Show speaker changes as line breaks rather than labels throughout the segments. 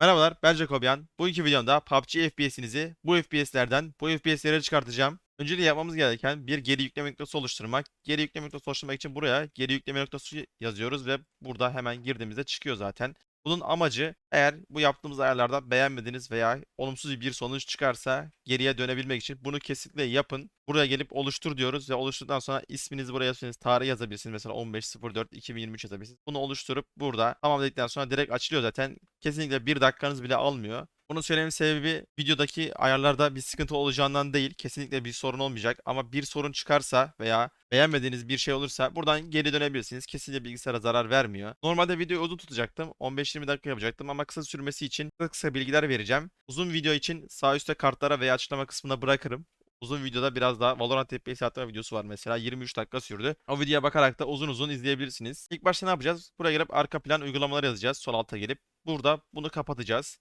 Merhabalar, ben Jacobian. Bugünkü videomda PUBG FPS'inizi bu FPS'lerden bu FPS'lere çıkartacağım. Öncelikle yapmamız gereken bir geri yükleme noktası oluşturmak. Geri yükleme noktası oluşturmak için buraya geri yükleme noktası yazıyoruz ve burada hemen girdiğimizde çıkıyor zaten. Bunun amacı eğer bu yaptığımız ayarlarda beğenmediğiniz veya olumsuz bir sonuç çıkarsa geriye dönebilmek için bunu kesinlikle yapın. Buraya gelip oluştur diyoruz ve oluşturduktan sonra isminizi buraya yazabilirsiniz. Tarih yazabilirsiniz. Mesela 15.04.2023 yazabilirsiniz. Bunu oluşturup burada tamam dedikten sonra direkt açılıyor zaten. Kesinlikle bir dakikanız bile almıyor. Bunu söylememin sebebi videodaki ayarlarda bir sıkıntı olacağından değil. Kesinlikle bir sorun olmayacak. Ama bir sorun çıkarsa veya beğenmediğiniz bir şey olursa buradan geri dönebilirsiniz. Kesinlikle bilgisayara zarar vermiyor. Normalde videoyu uzun tutacaktım. 15-20 dakika yapacaktım ama kısa sürmesi için kısa kısa bilgiler vereceğim. Uzun video için sağ üstte kartlara veya açıklama kısmına bırakırım. Uzun videoda biraz daha Valorant FPS atma videosu var mesela 23 dakika sürdü. O videoya bakarak da uzun uzun izleyebilirsiniz. İlk başta ne yapacağız? Buraya gelip arka plan uygulamaları yazacağız. Sol alta gelip burada bunu kapatacağız.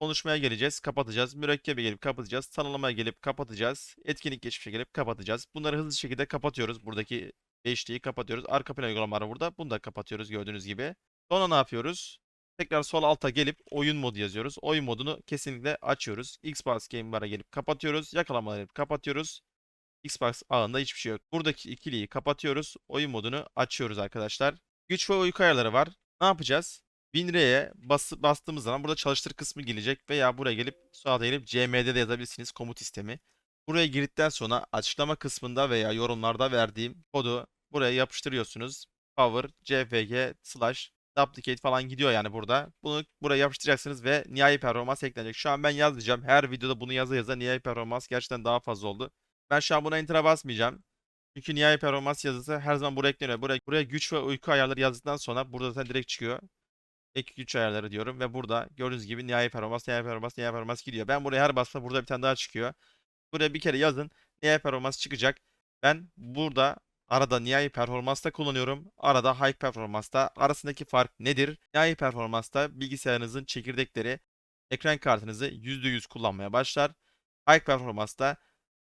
Konuşmaya geleceğiz, kapatacağız. Mürekkebe gelip kapatacağız. Tanımlamaya gelip kapatacağız. Etkinlik geçmişe gelip kapatacağız. Bunları hızlı şekilde kapatıyoruz. Buradaki beşliği kapatıyoruz. Arka plan uygulamaları burada. Bunu da kapatıyoruz gördüğünüz gibi. Sonra ne yapıyoruz? Tekrar sol alta gelip oyun modu yazıyoruz. Oyun modunu kesinlikle açıyoruz. Xbox Game Bar'a gelip kapatıyoruz. Yakalamaları kapatıyoruz. Xbox ağında hiçbir şey yok. Buradaki ikiliyi kapatıyoruz. Oyun modunu açıyoruz arkadaşlar. Güç ve uyku ayarları var. Ne yapacağız? WinRAR'e bas, bastığımız zaman burada çalıştır kısmı gelecek veya buraya gelip sağa gelip CMD de yazabilirsiniz komut sistemi. Buraya girdikten sonra açıklama kısmında veya yorumlarda verdiğim kodu buraya yapıştırıyorsunuz. Power CFG slash duplicate falan gidiyor yani burada. Bunu buraya yapıştıracaksınız ve nihai performans eklenecek. Şu an ben yazacağım. Her videoda bunu yaza yaza nihai performans gerçekten daha fazla oldu. Ben şu an buna enter'a basmayacağım. Çünkü nihai performans yazısı her zaman buraya ekleniyor. Buraya, buraya güç ve uyku ayarları yazdıktan sonra burada zaten direkt çıkıyor. Ek güç ayarları diyorum ve burada gördüğünüz gibi nihai performans, nihai performans, nihai performans gidiyor. Ben buraya her bastığımda burada bir tane daha çıkıyor. Buraya bir kere yazın. Nihai performans çıkacak. Ben burada arada nihai performansta kullanıyorum. Arada high performansta. Arasındaki fark nedir? Nihai performansta bilgisayarınızın çekirdekleri ekran kartınızı %100 kullanmaya başlar. High performansta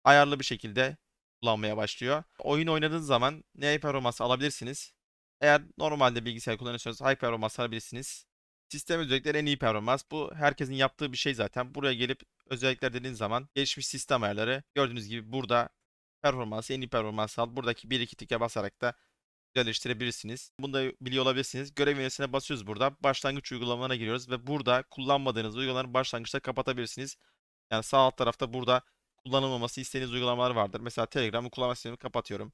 ayarlı bir şekilde kullanmaya başlıyor. Oyun oynadığınız zaman nihai performans alabilirsiniz. Eğer normalde bilgisayar kullanıyorsanız high performans alabilirsiniz. Sistem özellikleri en iyi performans. Bu herkesin yaptığı bir şey zaten. Buraya gelip özellikler dediğiniz zaman gelişmiş sistem ayarları gördüğünüz gibi burada performansı en iyi performans al. Buradaki 1-2 tike basarak da güzelleştirebilirsiniz. Bunu da biliyor olabilirsiniz. Görev menüsüne basıyoruz burada. Başlangıç uygulamalarına giriyoruz ve burada kullanmadığınız uygulamaları başlangıçta kapatabilirsiniz. Yani sağ alt tarafta burada kullanılmaması istediğiniz uygulamalar vardır. Mesela Telegram'ı kullanma sistemini kapatıyorum.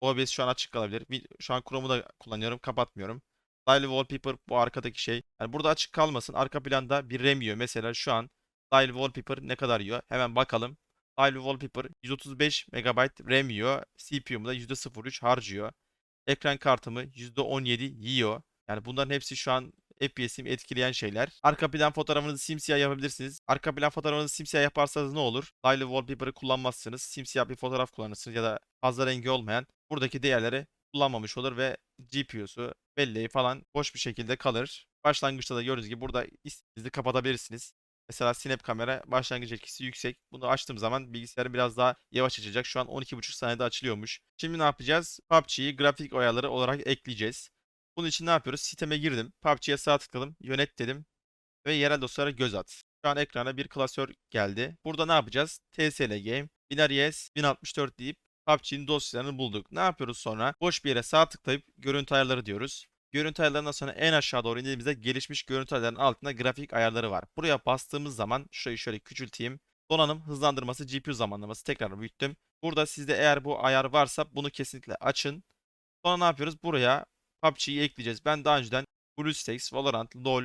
OBS şu an açık kalabilir. Şu an Chrome'u da kullanıyorum. Kapatmıyorum. Style Wallpaper bu arkadaki şey. Yani burada açık kalmasın. Arka planda bir RAM yiyor. Mesela şu an Style Wallpaper ne kadar yiyor? Hemen bakalım. Style Wallpaper 135 MB RAM yiyor. CPU'mu da %03 harcıyor. Ekran kartımı %17 yiyor. Yani bunların hepsi şu an FPS'imi etkileyen şeyler. Arka plan fotoğrafınızı simsiyah yapabilirsiniz. Arka plan fotoğrafınızı simsiyah yaparsanız ne olur? Style Wallpaper'ı kullanmazsınız. Simsiyah bir fotoğraf kullanırsınız ya da fazla rengi olmayan buradaki değerleri kullanmamış olur ve GPU'su, belleği falan boş bir şekilde kalır. Başlangıçta da gördüğünüz gibi burada istediğinizi kapatabilirsiniz. Mesela Snap kamera başlangıç etkisi yüksek. Bunu açtığım zaman bilgisayarı biraz daha yavaş açacak. Şu an 12,5 saniyede açılıyormuş. Şimdi ne yapacağız? PUBG'yi grafik ayarları olarak ekleyeceğiz. Bunun için ne yapıyoruz? Siteme girdim. PUBG'ye sağ tıkladım. Yönet dedim. Ve yerel dosyalara göz at. Şu an ekrana bir klasör geldi. Burada ne yapacağız? TSL Game, Binaries 1064 deyip PUBG'nin dosyalarını bulduk. Ne yapıyoruz sonra? Boş bir yere sağ tıklayıp görüntü ayarları diyoruz. Görüntü ayarlarından sonra en aşağı doğru indiğimizde gelişmiş görüntü ayarlarının altında grafik ayarları var. Buraya bastığımız zaman şurayı şöyle küçülteyim. Donanım hızlandırması, GPU zamanlaması tekrar büyüttüm. Burada sizde eğer bu ayar varsa bunu kesinlikle açın. Sonra ne yapıyoruz? Buraya PUBG'yi ekleyeceğiz. Ben daha önceden BlueStacks, Valorant, LoL,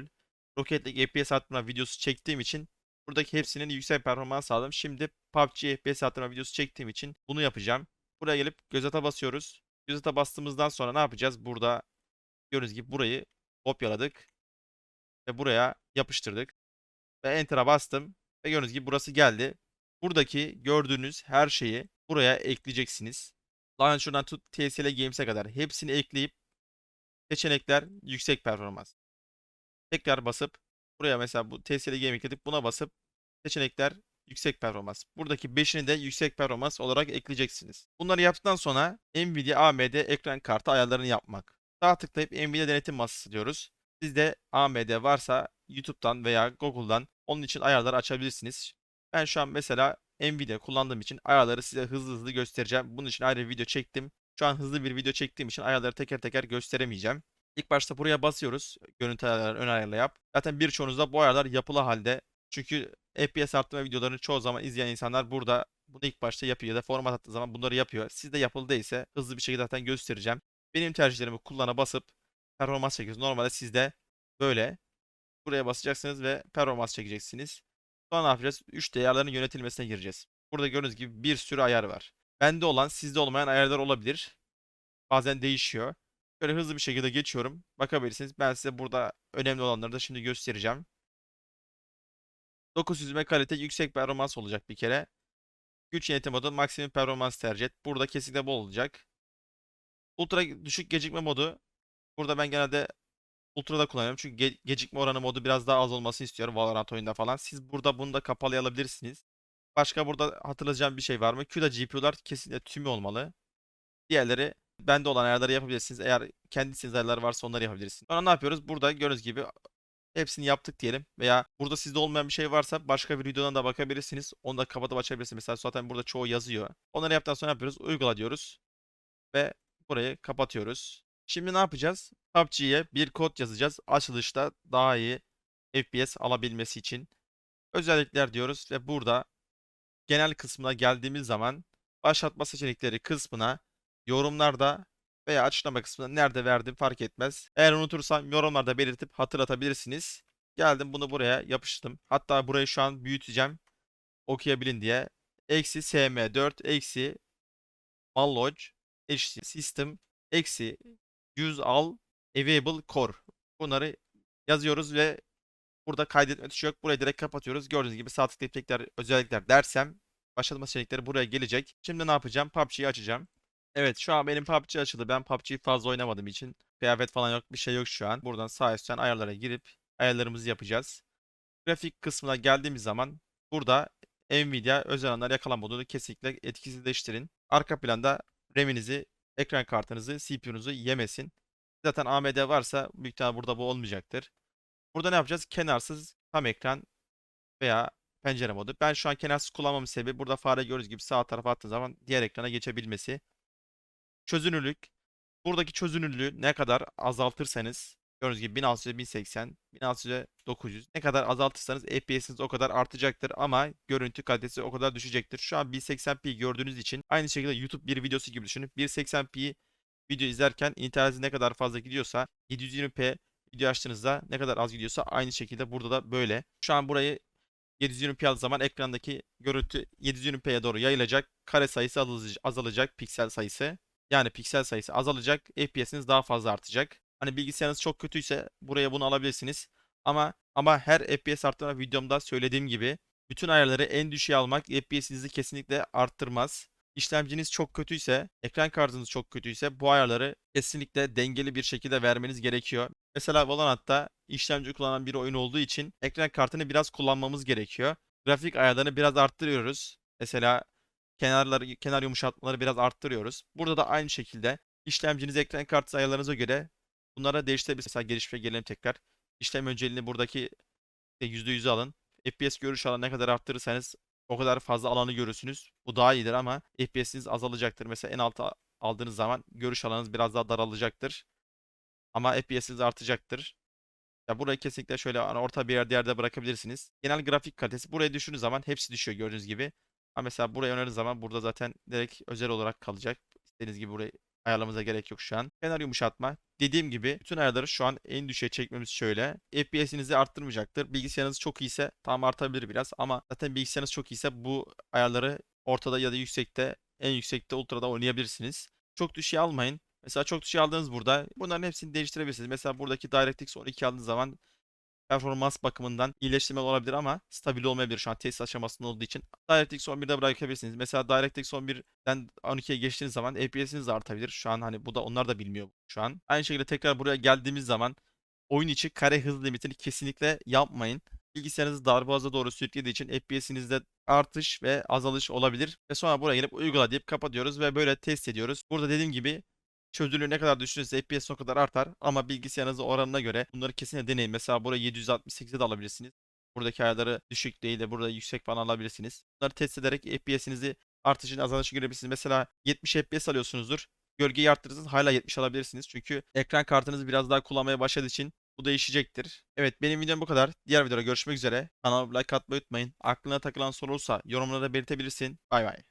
Rocket League FPS arttırma videosu çektiğim için buradaki hepsinin yüksek performans sağladım. Şimdi PUBG FPS arttırma videosu çektiğim için bunu yapacağım. Buraya gelip göz ata basıyoruz. Göz ata bastığımızdan sonra ne yapacağız? Burada gördüğünüz gibi burayı kopyaladık ve buraya yapıştırdık. Ve Enter'a bastım ve gördüğünüz gibi burası geldi. Buradaki gördüğünüz her şeyi buraya ekleyeceksiniz. Şuradan tut TSL Games'e kadar hepsini ekleyip seçenekler yüksek performans. Tekrar basıp buraya mesela bu TSL Game ekledik. Buna basıp seçenekler yüksek performans. Buradaki 5'ini de yüksek performans olarak ekleyeceksiniz. Bunları yaptıktan sonra Nvidia AMD ekran kartı ayarlarını yapmak. Sağ tıklayıp Nvidia denetim masası diyoruz. Sizde AMD varsa YouTube'dan veya Google'dan onun için ayarları açabilirsiniz. Ben şu an mesela Nvidia kullandığım için ayarları size hızlı hızlı göstereceğim. Bunun için ayrı bir video çektim. Şu an hızlı bir video çektiğim için ayarları teker teker gösteremeyeceğim. İlk başta buraya basıyoruz. Görüntü ayarları ön ayarla yap. Zaten birçoğunuzda bu ayarlar yapılı halde. Çünkü FPS arttırma videolarını çoğu zaman izleyen insanlar burada bunu ilk başta yapıyor ya da format attığı zaman bunları yapıyor. Sizde yapılı değilse hızlı bir şekilde zaten göstereceğim. Benim tercihlerimi kullana basıp performans çekiyoruz. Normalde sizde böyle buraya basacaksınız ve performans çekeceksiniz. Sonra ne yapacağız? 3 ayarların yönetilmesine gireceğiz. Burada gördüğünüz gibi bir sürü ayar var. Bende olan sizde olmayan ayarlar olabilir. Bazen değişiyor. Şöyle hızlı bir şekilde geçiyorum. Bakabilirsiniz. Ben size burada önemli olanları da şimdi göstereceğim. 9 süzme kalite yüksek performans olacak bir kere. Güç yönetim modu maksimum performans tercih et. Burada kesinlikle bu olacak. Ultra düşük gecikme modu. Burada ben genelde Ultra'da kullanıyorum. Çünkü ge- gecikme oranı modu biraz daha az olmasını istiyorum Valorant oyunda falan. Siz burada bunu da kapalı alabilirsiniz. Başka burada hatırlayacağım bir şey var mı? CUDA GPU'lar kesinlikle tümü olmalı. Diğerleri bende olan ayarları yapabilirsiniz. Eğer kendi istediğiniz ayarlar varsa onları yapabilirsiniz. Sonra ne yapıyoruz? Burada gördüğünüz gibi hepsini yaptık diyelim. Veya burada sizde olmayan bir şey varsa başka bir videodan da bakabilirsiniz. Onu da kapatıp açabilirsiniz. Mesela zaten burada çoğu yazıyor. Onları yaptıktan sonra yapıyoruz? Uygula diyoruz. Ve burayı kapatıyoruz. Şimdi ne yapacağız? PUBG'ye bir kod yazacağız. Açılışta daha iyi FPS alabilmesi için. Özellikler diyoruz ve burada genel kısmına geldiğimiz zaman başlatma seçenekleri kısmına yorumlarda veya açıklama kısmında nerede verdim fark etmez. Eğer unutursam yorumlarda belirtip hatırlatabilirsiniz. Geldim bunu buraya yapıştırdım. Hatta burayı şu an büyüteceğim. Okuyabilin diye. Eksi SM4 eksi malloc eşit system eksi use all available core. Bunları yazıyoruz ve burada kaydetme tuşu yok. Burayı direkt kapatıyoruz. Gördüğünüz gibi sağ tıklayıp tekrar özellikler dersem başlatma seçenekleri buraya gelecek. Şimdi ne yapacağım? PUBG'yi açacağım. Evet şu an benim PUBG açıldı. Ben PUBG'yi fazla oynamadığım için kıyafet falan yok. Bir şey yok şu an. Buradan sağ üstten ayarlara girip ayarlarımızı yapacağız. Grafik kısmına geldiğimiz zaman burada Nvidia özel anlar yakalama modunu kesinlikle etkisizleştirin. Arka planda RAM'inizi, ekran kartınızı, CPU'nuzu yemesin. Zaten AMD varsa büyük ihtimal burada bu olmayacaktır. Burada ne yapacağız? Kenarsız tam ekran veya pencere modu. Ben şu an kenarsız kullanmamın sebebi burada fare gördüğünüz gibi sağ tarafa attığım zaman diğer ekrana geçebilmesi. Çözünürlük. Buradaki çözünürlüğü ne kadar azaltırsanız gördüğünüz gibi 1600'e 1080, 1600'e 900 ne kadar azaltırsanız FPS'iniz o kadar artacaktır ama görüntü kalitesi o kadar düşecektir. Şu an 1080p gördüğünüz için aynı şekilde YouTube bir videosu gibi düşünün. 1080p video izlerken internetiniz ne kadar fazla gidiyorsa 720p video açtığınızda ne kadar az gidiyorsa aynı şekilde burada da böyle. Şu an burayı 720p aldığı zaman ekrandaki görüntü 720p'ye doğru yayılacak. Kare sayısı azalacak, piksel sayısı. Yani piksel sayısı azalacak. FPS'iniz daha fazla artacak. Hani bilgisayarınız çok kötüyse buraya bunu alabilirsiniz. Ama ama her FPS arttırma videomda söylediğim gibi bütün ayarları en düşüğe almak FPS'inizi kesinlikle arttırmaz. İşlemciniz çok kötüyse, ekran kartınız çok kötüyse bu ayarları kesinlikle dengeli bir şekilde vermeniz gerekiyor. Mesela Valorant'ta işlemci kullanan bir oyun olduğu için ekran kartını biraz kullanmamız gerekiyor. Grafik ayarlarını biraz arttırıyoruz. Mesela kenarları kenar yumuşatmaları biraz arttırıyoruz. Burada da aynı şekilde işlemciniz ekran kartı ayarlarınıza göre bunlara değiştirebilirsiniz. Mesela gelişmeye gelelim tekrar. İşlem önceliğini buradaki %100'ü alın. FPS görüş alanı ne kadar arttırırsanız o kadar fazla alanı görürsünüz. Bu daha iyidir ama FPS'iniz azalacaktır. Mesela en alta aldığınız zaman görüş alanınız biraz daha daralacaktır. Ama FPS'iniz artacaktır. Ya burayı kesinlikle şöyle hani orta bir yerde yerde bırakabilirsiniz. Genel grafik kalitesi buraya düştüğünüz zaman hepsi düşüyor gördüğünüz gibi. Ama mesela buraya önerdiğiniz zaman burada zaten direkt özel olarak kalacak. İstediğiniz gibi burayı ayarlamamıza gerek yok şu an. Kenar yumuşatma. Dediğim gibi bütün ayarları şu an en düşüğe çekmemiz şöyle. FPS'inizi arttırmayacaktır. Bilgisayarınız çok iyiyse tam artabilir biraz ama zaten bilgisayarınız çok iyiyse bu ayarları ortada ya da yüksekte en yüksekte ultrada oynayabilirsiniz. Çok düşüğe almayın. Mesela çok düşüğe aldığınız burada bunların hepsini değiştirebilirsiniz. Mesela buradaki DirectX 12 aldığınız zaman performans bakımından iyileştirme olabilir ama stabil olmayabilir şu an test aşamasında olduğu için. DirectX 11'de bırakabilirsiniz. Mesela DirectX 11'den 12'ye geçtiğiniz zaman FPS'iniz artabilir. Şu an hani bu da onlar da bilmiyor şu an. Aynı şekilde tekrar buraya geldiğimiz zaman oyun içi kare hız limitini kesinlikle yapmayın. Bilgisayarınızı darboğaza doğru sürüklediği için FPS'inizde artış ve azalış olabilir. Ve sonra buraya gelip uygula deyip kapatıyoruz ve böyle test ediyoruz. Burada dediğim gibi çözünürlüğü ne kadar düşürürse FPS o kadar artar. Ama bilgisayarınızın oranına göre bunları kesinlikle deneyin. Mesela burayı 768'de de alabilirsiniz. Buradaki ayarları düşük değil de burada yüksek falan alabilirsiniz. Bunları test ederek FPS'inizi artışını azalışını görebilirsiniz. Mesela 70 FPS alıyorsunuzdur. Gölgeyi arttırırsanız hala 70 alabilirsiniz. Çünkü ekran kartınız biraz daha kullanmaya başladığı için bu değişecektir. Evet benim videom bu kadar. Diğer videoda görüşmek üzere. Kanala like atmayı unutmayın. Aklına takılan soru olursa yorumlara belirtebilirsin. Bay bay.